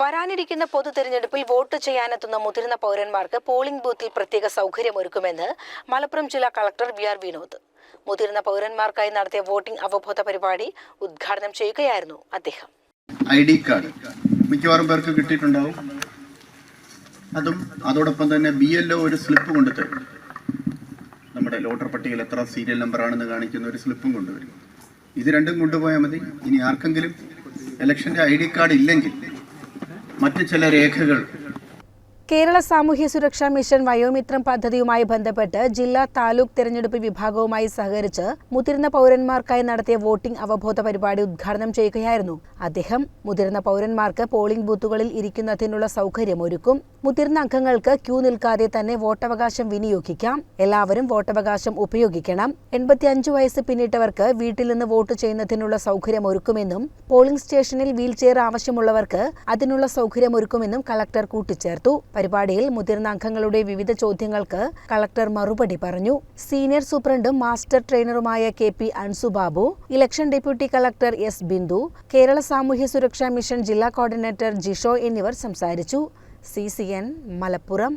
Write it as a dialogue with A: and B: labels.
A: വരാനിരിക്കുന്ന പൊതു തെരഞ്ഞെടുപ്പിൽ വോട്ട് ചെയ്യാനെത്തുന്ന മുതിർന്ന പൗരന്മാർക്ക് പോളിംഗ് ബൂത്തിൽ പ്രത്യേക സൗകര്യമൊരുക്കുമെന്ന് മലപ്പുറം ജില്ലാ കളക്ടർ വി ആർ വിനോദ്. മുതിർന്ന പൗരന്മാർക്കായി നടത്തിയ വോട്ടിംഗ് അവബോധ പരിപാടി ഉദ്ഘാടനം ചെയ്യുകയായിരുന്നു അദ്ദേഹം.
B: ഐ ഡി കാർഡ് മിക്കവാറും പേർക്ക് കിട്ടിയിട്ടുണ്ടാവും. അതും അതോടൊപ്പം തന്നെ ബി എൽ ഒ ഒരു സ്ലിപ്പ് കൊണ്ടുതരും നമ്മുടെ ലോട്ടർ പട്ടികയിൽ എത്ര സീരിയൽ നമ്പർ ആണെന്ന് കാണിക്കുന്ന ഒരു സ്ലിപ്പും കൊണ്ടുവരും. ഇത് രണ്ടും കൊണ്ടുപോയാൽ മതി. ഇനി ആർക്കെങ്കിലും ഇലക്ഷന്റെ ഐ ഡി കാർഡ് ഇല്ലെങ്കിൽ മറ്റ് ചില രേഖകൾ
A: കേരള സാമൂഹ്യ സുരക്ഷാ മിഷൻ വയോമിത്രം പദ്ധതിയുമായി ബന്ധപ്പെട്ട് ജില്ലാ താലൂക്ക് തെരഞ്ഞെടുപ്പ് വിഭാഗവുമായി സഹകരിച്ച് മുതിർന്ന പൗരന്മാർക്കായി നടത്തിയ വോട്ടിംഗ് അവബോധ പരിപാടി ഉദ്ഘാടനം ചെയ്യുകയായിരുന്നു. അദ്ദേഹം മുതിർന്ന പൗരന്മാർക്ക് പോളിംഗ് ബൂത്തുകളിൽ ഇരിക്കുന്നതിനുള്ള സൗകര്യം ഒരുക്കും. മുതിർന്ന അംഗങ്ങൾക്ക് ക്യൂ നിൽക്കാതെ തന്നെ വോട്ടവകാശം വിനിയോഗിക്കാം. എല്ലാവരും വോട്ടവകാശം ഉപയോഗിക്കണം. എൺപത്തിയഞ്ച് വയസ്സ് പിന്നിട്ടവർക്ക് വീട്ടിൽ നിന്ന് വോട്ട് ചെയ്യുന്നതിനുള്ള സൗകര്യം ഒരുക്കുമെന്നും പോളിംഗ് സ്റ്റേഷനിൽ വീൽചെയർ ആവശ്യമുള്ളവർക്ക് അതിനുള്ള സൗകര്യം ഒരുക്കുമെന്നും കളക്ടർ കൂട്ടിച്ചേർത്തു. പരിപാടിയിൽ മുതിർന്ന അംഗങ്ങളുടെ വിവിധ ചോദ്യങ്ങൾക്ക് കളക്ടർ മറുപടി പറഞ്ഞു. സീനിയർ സൂപ്രണ്ടും master ട്രെയിനറുമായ K P Ansubabu election deputy collector S Bindu Kerala സാമൂഹ്യ സുരക്ഷാ മിഷൻ ജില്ലാ കോർഡിനേറ്റർ ജിഷോ എന്നിവർ സംസാരിച്ചു. C C N Malappuram.